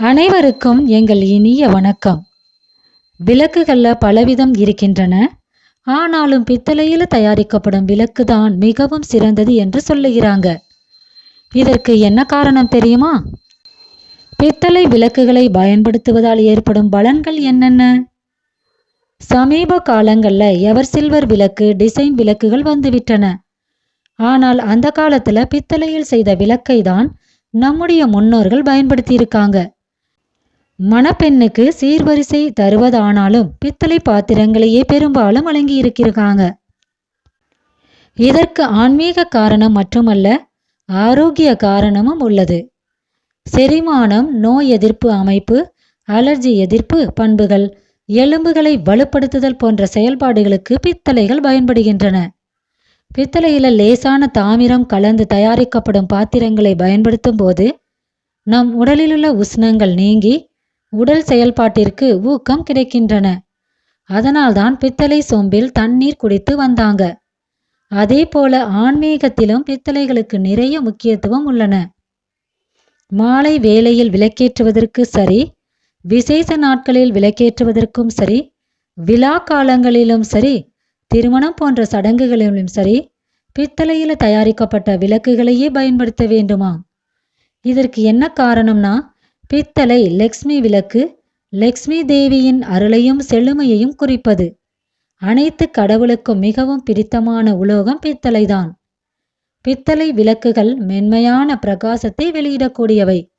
அனைவருக்கும் எங்கள் இனிய வணக்கம். விளக்குகளில் பலவிதம் இருக்கின்றன. ஆனாலும் பித்தளையில் தயாரிக்கப்படும் விளக்கு தான் மிகவும் சிறந்தது என்று சொல்லுகிறாங்க. இதற்கு என்ன காரணம் தெரியுமா? பித்தளை விளக்குகளை பயன்படுத்துவதால் ஏற்படும் பலன்கள் என்னென்ன? சமீப காலங்களில் எவர் சில்வர் விளக்கு டிசைன் விளக்குகள் வந்துவிட்டன. ஆனால் அந்த காலத்தில் பித்தளையில் செய்த விளக்கை தான் நம்முடைய முன்னோர்கள் பயன்படுத்தியிருக்காங்க. மணப்பெண்ணுக்கு சீர்வரிசை தருவதானாலும் பித்தளை பாத்திரங்களையே பெரும்பாலும் வழங்கி இருக்கிருக்காங்க இதற்கு ஆன்மீக காரணம் மட்டுமல்ல ஆரோக்கிய காரணமும் உள்ளது. செரிமானம் நோய் எதிர்ப்பு அமைப்பு அலர்ஜி எதிர்ப்பு பண்புகள் எலும்புகளை வலுப்படுத்துதல் போன்ற செயல்பாடுகளுக்கு பித்தளைகள் பயன்படுகின்றன. பித்தளையில லேசான தாமிரம் கலந்து தயாரிக்கப்படும் பாத்திரங்களை பயன்படுத்தும் போது நம் உடலிலுள்ள உஷ்ணங்கள் நீங்கி உடல் செயல்பாட்டிற்கு ஊக்கம் கிடைக்கின்றன. அதனால்தான் பித்தளை சோம்பில் தண்ணீர் குடித்து வந்தாங்க. அதே போல ஆன்மீகத்திலும் பித்தளைகளுக்கு நிறைய முக்கியத்துவம் உள்ளன. மாலை வேளையில் விளக்கேற்றுவதற்கு சரி விசேஷ நாட்களில் விளக்கேற்றுவதற்கும் சரி விழா காலங்களிலும் சரி திருமணம் போன்ற சடங்குகளிலும் சரி பித்தளையில் தயாரிக்கப்பட்ட விளக்குகளையே பயன்படுத்த வேண்டுமாம். இதற்கு என்ன காரணம்னா பித்தளை லக்ஷ்மி விளக்கு லக்ஷ்மி தேவியின் அருளையும் செழுமையையும் குறிப்பது. அனைத்து கடவுளுக்கும் மிகவும் பிடித்தமான உலோகம் பித்தளைதான். பித்தளை விளக்குகள் மென்மையான பிரகாசத்தை வெளியிடக்கூடியவை.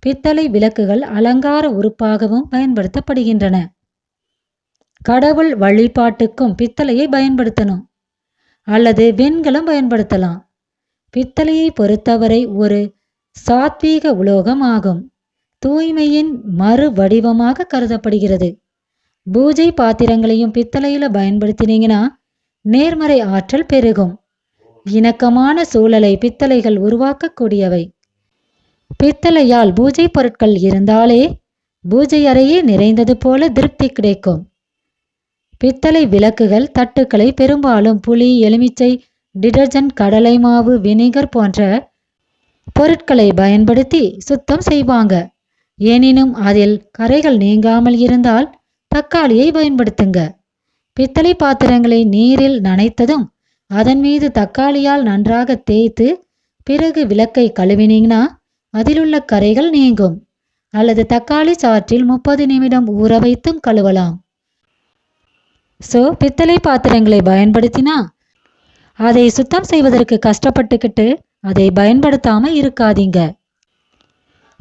பித்தளை விளக்குகள் அலங்கார உறுப்பாகவும் பயன்படுத்தப்படுகின்றன. கடவுள் வழிபாட்டுக்கும் பித்தளையை பயன்படுத்தணும். அல்லது வெண்கலம் பயன்படுத்தலாம். பித்தளையை பொறுத்தவரை ஒரு சாத்வீக உலோகம் ஆகும் தூய்மையின் மறு வடிவமாக கருதப்படுகிறது. பூஜை பாத்திரங்களையும் பித்தளையில பயன்படுத்தினீங்கன்னா நேர்மறை ஆற்றல் பெருகும். இணக்கமான சூழலை பித்தளைகள் உருவாக்கக்கூடியவை. பித்தளையால் பூஜை பொருட்கள் இருந்தாலே பூஜை அறையே நிறைந்தது போல திருப்தி கிடைக்கும். பித்தளை விளக்குகள் தட்டுக்களை பெரும்பாலும் புளி எலுமிச்சை டிடர்ஜென்ட் கடலை மாவு வினிகர் போன்ற பொருட்களை பயன்படுத்தி சுத்தம் செய்வாங்க. எனினும் அதில் கரைகள் நீங்காமல் இருந்தால் தக்காளியை பயன்படுத்துங்க. பித்தளை பாத்திரங்களை நீரில் நனைத்ததும் அதன் மீது தக்காளியால் நன்றாக தேய்த்து பிறகு விளக்கை கழுவினீங்கன்னா அதிலுள்ள கரைகள் நீங்கும். அல்லது தக்காளி சாற்றில் முப்பது நிமிடம் ஊற வைத்தும் கழுவலாம். ஸோ பித்தளை பாத்திரங்களை பயன்படுத்தினா அதை சுத்தம் செய்வதற்கு கஷ்டப்பட்டுக்கிட்டு அதை பயன்படுத்தாமல் இருக்காதீங்க.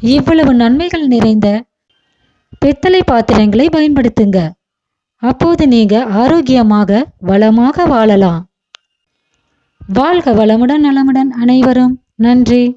இவ்வளவு நன்மைகள் நிறைந்த பித்தளை பாத்திரங்களை பயன்படுத்துங்க. அப்போது நீங்க ஆரோக்கியமாக வளமாக வாழலாம். வாழ்க வளமுடன் நலமுடன் அனைவரும். நன்றி.